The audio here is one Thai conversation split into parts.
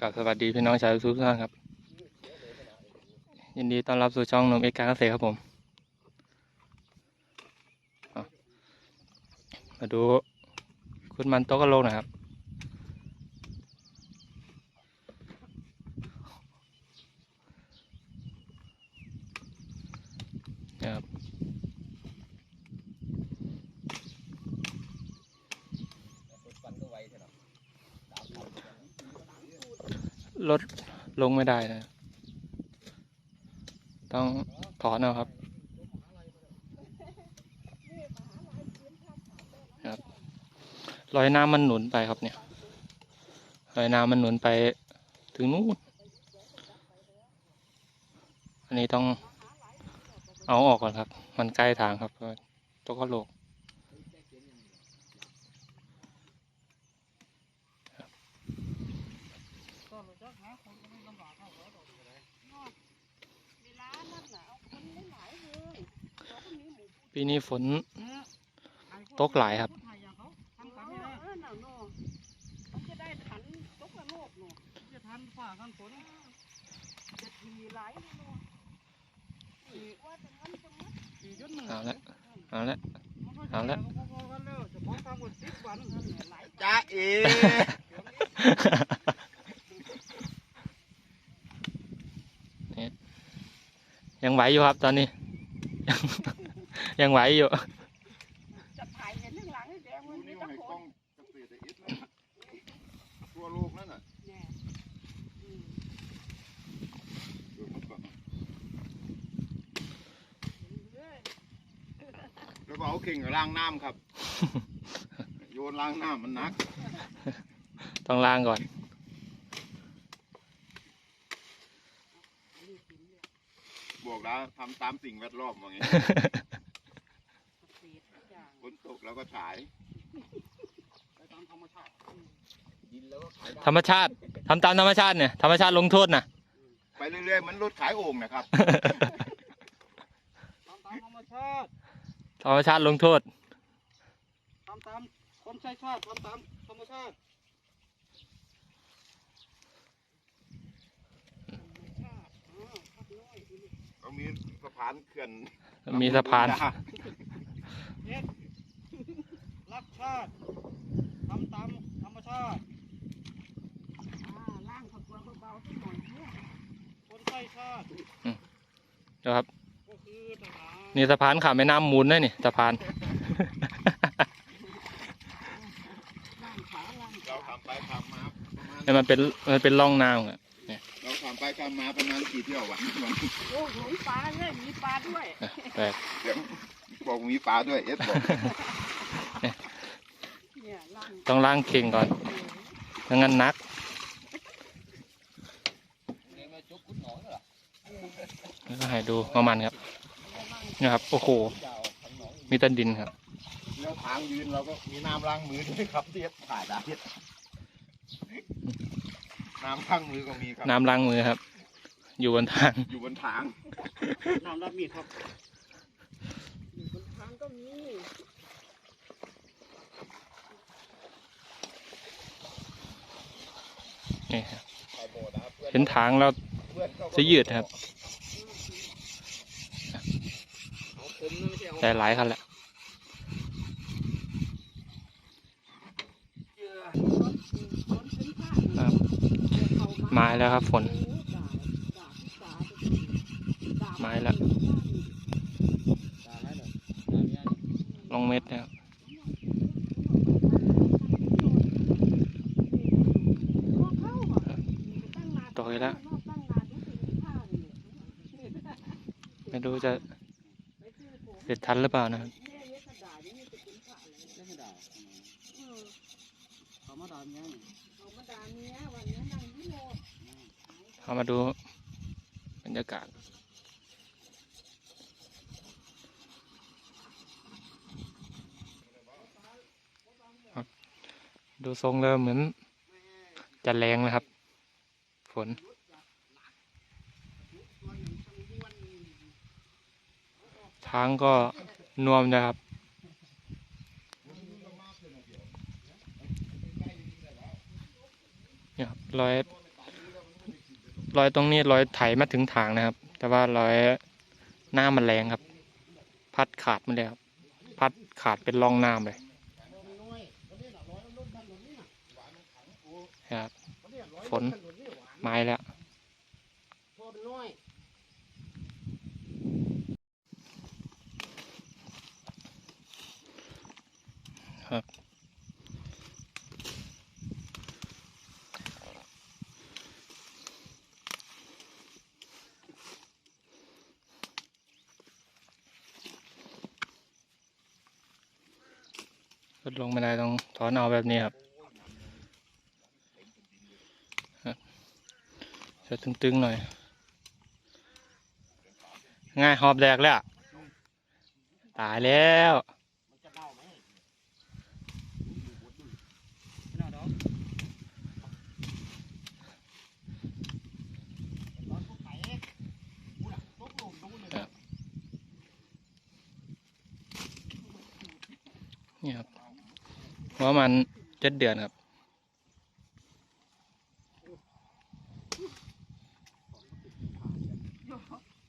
กับสวัสดีพี่น้องชาวทุกท่านครับ ยินดีต้อนรับสู่ช่องนมเอกการเกษตรครับผม มาดูคุณมันโตะกะโลกนะครับ รถลงไม่ได้นะต้องถอนเอาครับครับรอยน้ำมันหนุนไปครับเนี่ยรอยน้ำมันหนุนไปถึงนู้นอันนี้ต้องเอาออกก่อนครับ มันใกล้ทางครับตัวก็โลก เวลานั่นน่ะเอาคนไม่หลายเลยเราก็มีหมูปีนี้ฝน ตกหลายครับเออเออน่ะเนาะเขาจะได้ทันตกละโลกเนาะจะทันฝ่ากันฝนจะทีหลายเนาะนี่ว่าแต่มันจะมัดสี่จุดหนึ่งเอาละเอาละ เอาละ พอๆกันแล้วจะพอทำหมดสิบวันนั่นเนี่ยหลาย จ้าเอ ยังไหวอยู่ครับ ตอนนี้ยังยังไหวอยู่จะถ่ายเห็นข้างหลังให้แดงมันนี่ไม่ว่าต้องให้คกล้นองเกษตรอิสนะทั่วโลกนั่นน่ะแน่อืมเดี๋ยวมันก่อนเอ้ยแล้วก็เอาเข่งกับล้างน้ำครับ โยนล้างน้ำมันหนัก ต้องล้างก่อน บอกแล้วทำตามสิ่งแวดล้อมว่าไงเกษตรทุกอย่างฝนตกแล้วก็ฉายไปตามธรรมชาติดินแล้วก็ขายธรรมชาติทำตามธรรมชาติเนี่ยธรรมชาติลงโทษนะ ไปเรื่อยๆมันรถขายโอ่งนะครับตามตามธรรมชาติธรรมชาติลงโทษตามตามคนใช้ชาติทำตามธรรมชาติ ชาติอ๋อพักน้อย อีกก็มีสะพานเขื่อนมีสะพานเอ็ดรักชาติทำตามธรรมชาติอ่าล่างผักบัวเบาๆสักหน่อยเนี่ยคนใช้ชาตินะครับ ก็คือทหารนี่สะพานข้ามแม่น้ำมูลนะนี่สะพาน ล่างขาล่าง เราขาทำไปทำมาประมาณ เนี่ยมันเป็นมันเป็นร่องน้ำอะเราทำไปทำมาประมาณกี่เที่ยววันวันโอ้หลงปลาเลยมีปลาด้วยแปลกเดี๋ยวบอกมีปลาด้วยเอสบอกเนี่ยล่างต้องล้างเข่งก่อนไม่งั้นนักแล้วก็ให้ดูประมาณครับนี่ครับ โอ้โห มีแตันดินครับ แล้วทางยืนเราก็มีน้ำล้างมือด้วยครับเทียบถ่ายได้ น้ำล้างมือก็มีครับ น้ำล้างมือครับ อยู่บนทาง อยู่บนทาง น้ำรับมีดครับอยู่บนทางก็มีนี่ครับเห็นทางแล้วจะยืดครับเอาผมนะไม่ใช่เอาแต่หลายคันแหละ เยื่อ ต้นต้นเป็นข้าง ครับ มาแล้วครับ ฝนมาแล้วลงเม็ดนะครับต่อยแล้วไม่รู้จะเด็ดทันหรือเปล่านะครับไม่ให้ด่าเขามาด่าเมีย เข้ามาดูบรรยากาศ ดูทรงแล้วเหมือนจะแรงนะครับ ฝนทางก็นวมนะครับเนี่ยครับรอย รอยตรงนี้รอยไถมาถึงทางนะครับ แต่ว่ารอยหน้ามันแรงครับ พัดขาดมาเลยครับ พัดขาดเป็นร่องน้ำเลยครับฝนไม้แล้ว ลดลงไม่ได้ต้องถอนเอาแบบนี้ครับครับจะตึงๆหน่อย ง่ายหอบแดกแล้ว ตายแล้ว มันจะเน่าไหมไม่เน่าดอกตอนพวกไก่กูน่ะตกลงตรงนู้นเลย นี่ครับ เพราะมันเจ็ดเดือนครับ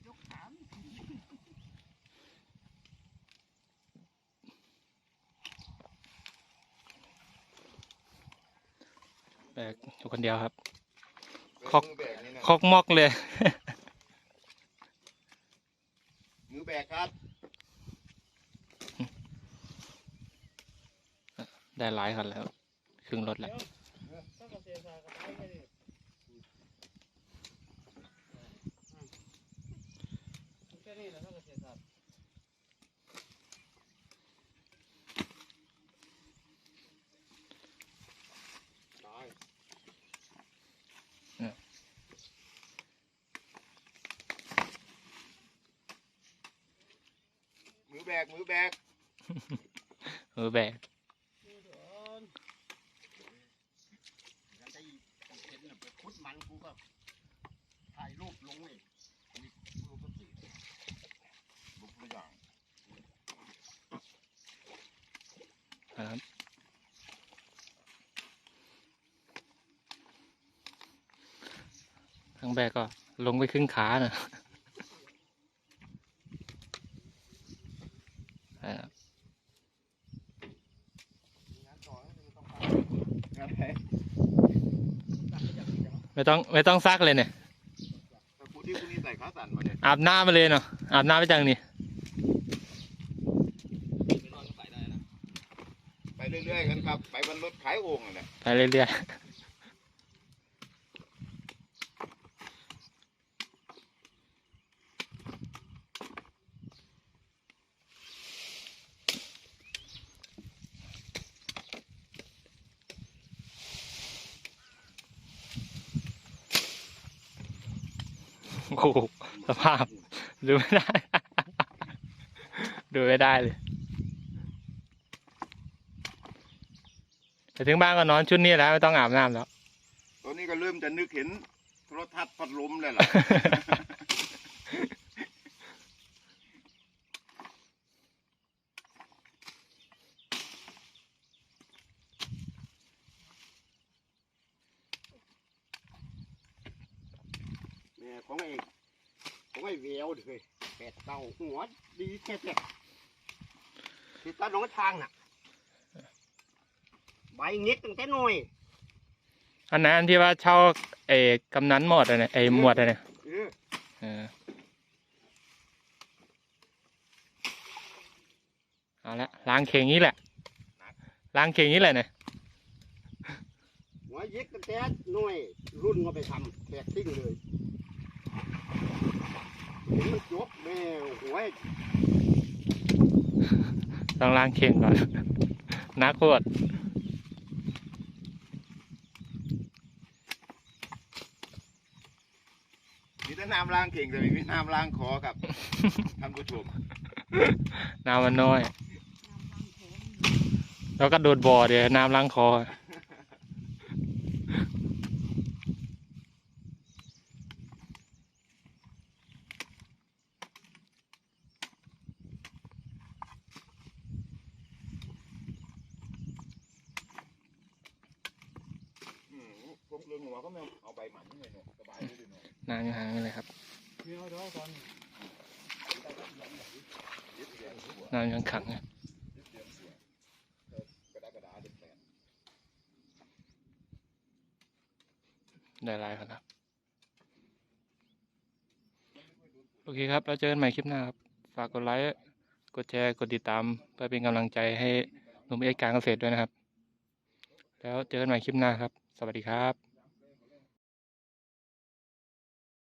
ยกขาแบกอยู่คนเดียวครับคคออกกแบกนี่นะคอกมอกเลย มือแบกครับ ได้หลายคันแล้ว ครึ่งรถแล้วต้องกระเสียสายกระไทยไงดิแค่นี้แหละต้องกระเสียสายตายมือแบก มือแบกเออแบก กันจะเห็นน่ะไปคุด มันกูก็ถ่ายรูปลงเลยมีรูปก็สิลุกตัวอย่างนะครับทั้งแบกก็ลงไปครึ่งขานะนะครับ งานต่อไม่ต้อง งานไหน ไม่ต้องไม่ต้องซักเลยเนี่ยแต่ผู้ที่ผู้นี้ใส่ขาสั่นมาเนี่ยอาบน้ำมาเลยเนาะอาบน้ำไปจังนี่ไปนอนก็ไปได้นะไปเรื่อยๆกันครับ ไปบนรถขายโอ่งนั่นแหละไปเรื่อยๆ โอ้โหสภาพ ดูไม่ได้ ดูไม่ได้เลยไปถึงบ้านก็นอนชุดนี้แล้วไม่ต้องอาบน้ำแล้ว ตอนนี้ก็เริ่มจะนึกเห็นโทรทัศน์พัดลมแล้วล่ะ แม่ของไอ้ของไอ้เววเลยแปด เต้าหัวดีแค่ๆที่ตาน้องทางน่ะ ใบเงี้ยตั้งแต่น้อย อันนั้นอันที่ว่าเช่าเอกกำนันหมดอะเนี่ยไอหมวดอะเนี่ยเออเออเอาละล้างเข่งนี้แหละ ล้างเข่งนี้แหละเนี่ยหัวเย็กตั้งแต่น้อย รุ่นก็ไปทำแขกทิ้งเลย เห็นมันจบแม่หัวต้องล้างเข่งก่อน นักโคตรมีแต่น้ำล้างเข่งแต่ไม่มีน้ำล้างคอครับท่านผู้ชมน้ำมันน้อยน้ำล้างแขนแล้วก็โดดบ่อเดี๋ยวน้ำล้างคอ เรื่องหัวก็ไม่เอาใบหมันเลยเนาะสบายเลยเนานอยู่ห่างเลยครับเดี๋ยวเดี๋ยวก่อนน้ำยังขังนะได้ลายครับโอเคครับ แล้วเจอกันใหม่คลิปหน้าครับ ฝากกดไลค์ กดแชร์ กดติดตาม เพื่อเป็นกำลังใจให้หนุ่มเอกการเกษตรด้วยนะครับ แล้วเจอกันใหม่คลิปหน้าครับ สวัสดีครับ